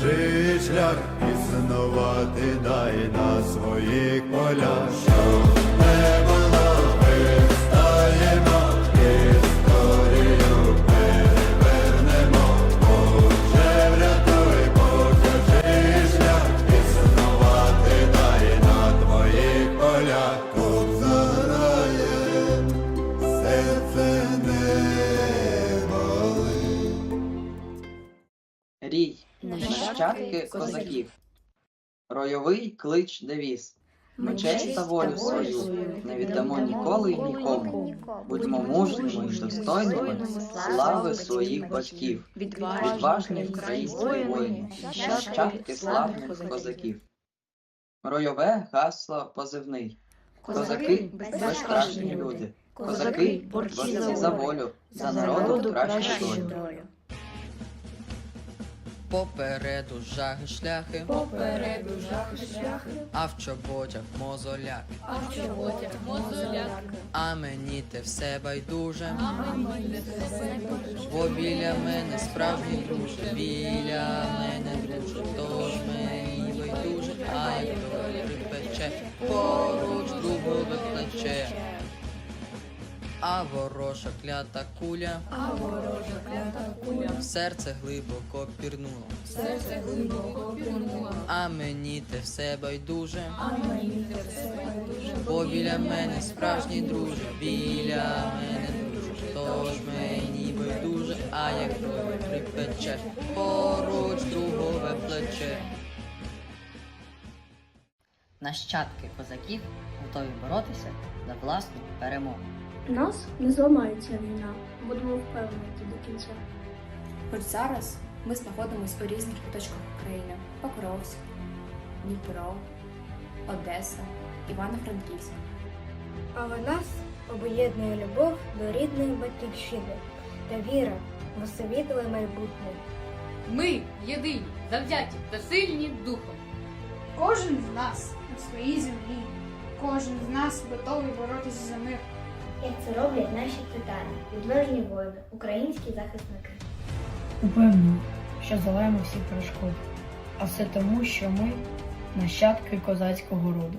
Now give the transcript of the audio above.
шлях, існувати дай на своїх полях, Рій, Нащадки козаків. Ройовий клич девіз. Ми честь та волю свою не віддамо ніколи й нікому. Будьмо мужніми й достойними слави своїх батьків. Відважні українські воїни, нащадки славних козаків. Ройове гасло позивний. Козаки безстрашні люди. Козаки борці за волю, за народу кращу долю. Попереду жаги шляхи, Попереду жахи шляхи, а в чоботях мозоляк. а в чоботях мозоляк, А мені те все байдуже, а мені не все байдуже. бо біля мене справжній друже, біля мене друже, тож мені байдуже, а як доля припече, поруч другове плече. А ворожа клята куля А ворожа клята куля, в серце глибоко пірнула. серце глибоко пірнула, А мені те все байдуже, а мені не все байдуже. Бо біля мене справжній друже, біля мене друже, тож мені байдуже, а як крові припече, поруч другове плече. Нащадки козаків готові боротися за власну перемогу. Нас не зламається війна, будемо впевнені до кінця. Хоч зараз ми знаходимося у різних куточках України: Покровськ, Дніпро, Одеса, Івано-Франківськ. Але нас об'єднує любов до рідної батьківщини та віра в освітле майбутнє. Ми єдині, завзяті та сильні духом. Кожен з нас на своїй землі, кожен з нас готовий боротися за мир. Як це роблять наші титани, відважні воїни, українські захисники. Упевнено, що залаємо всі перешкоди. А все тому, що ми нащадки козацького роду.